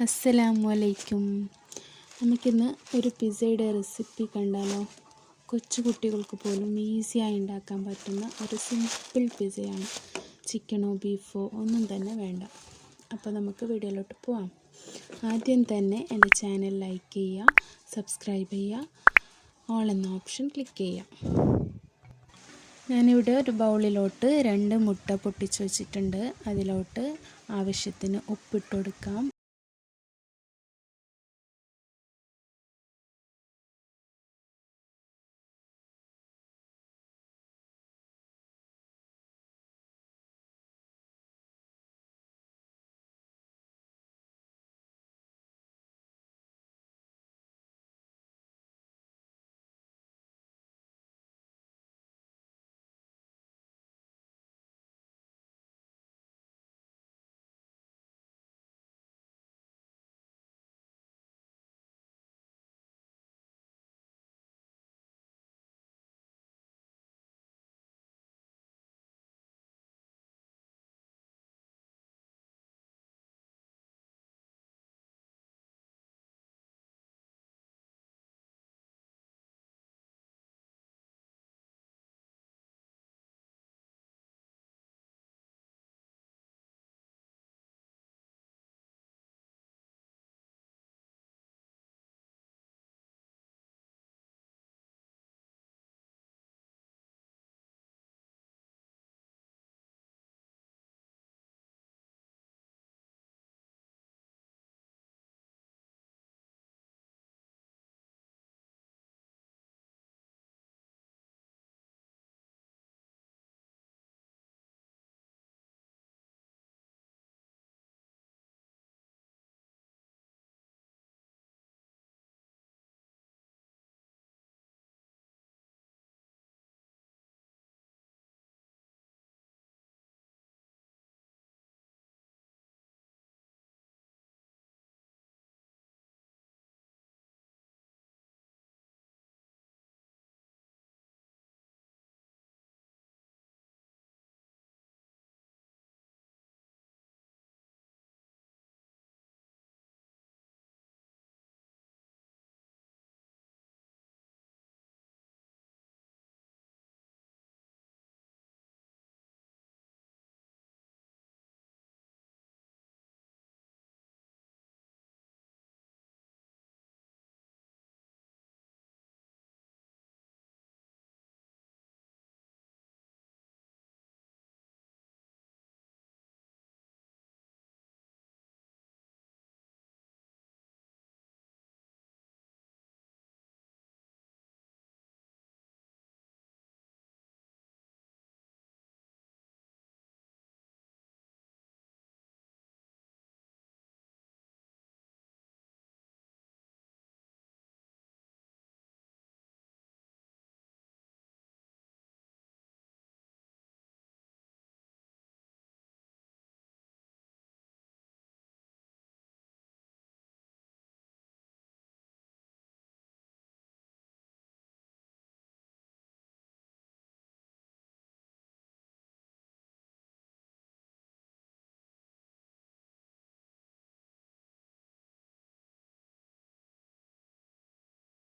അസ്സലാമു അലൈക്കും നമുക്കിന്ന് ഒരു പിസയുടെ റെസിപ്പി കണ്ടാലോ? കൊച്ചു കുട്ടികൾക്ക് പോലും ഈസിയായി ഉണ്ടാക്കാൻ പറ്റുന്ന ഒരു സിമ്പിൾ പിസയാണ് ചിക്കനോ ബീഫോ ഒന്നും തന്നെ വേണ്ട. അപ്പോൾ നമുക്ക് വീഡിയോയിലോട്ട് പോവാം. ആദ്യം തന്നെ എന്റെ ചാനൽ ലൈക്ക് ചെയ്യുക സബ്സ്ക്രൈബ് ചെയ്യുക ഓൾ എന്ന ഓപ്ഷൻ ക്ലിക്ക് ചെയ്യുക. ഞാനിവിടെ ഒരു ബൗളിലോട്ട് രണ്ട് മുട്ട പൊട്ടിച്ച് വെച്ചിട്ടുണ്ട്. അതിലോട്ട് ആവശ്യത്തിന് ഉപ്പിട്ട് കൊടുക്കാം.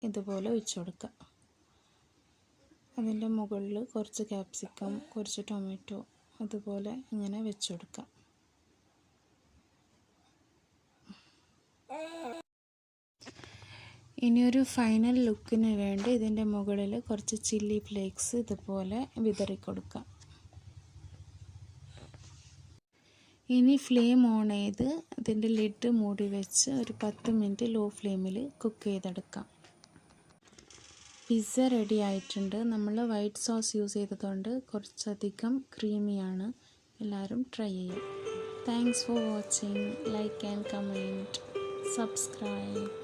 ഇതുപോലെ ഒഴിച്ചു കൊടുക്കുക. അതിന്റെ മുകളിൽ കുറച്ച് ക്യാപ്സിക്കം കുറച്ച് ടൊമാറ്റോ അതുപോലെ ഇങ്ങനെ വെച്ച് കൊടുക്കുക. ഒരു ഫൈനൽ ലുക്കിന് വേണ്ടി ഇതിന്റെ മുകളിൽ കുറച്ച് ചില്ലി ഫ്ലേക്സ് ഇതുപോലെ വിതറി കൊടുക്കുക. ഇനി ഫ്ലെയിം ഓൺ ചെയ്ത് ഇതിന്റെ ലിഡ് മൂടി വെച്ച് ഒരു പത്ത് മിനിറ്റ് ലോ ഫ്ലെയിമിൽ കുക്ക് ചെയ്തെടുക്കാം. പിസ്സ റെഡി ആയിട്ടുണ്ട്. നമ്മൾ വൈറ്റ് സോസ് യൂസ് ചെയ്തതുകൊണ്ട് കുറച്ചധികം ക്രീമിയാണ് എല്ലാവരും ട്രൈ ചെയ്യും. Thanks for watching like and comment subscribe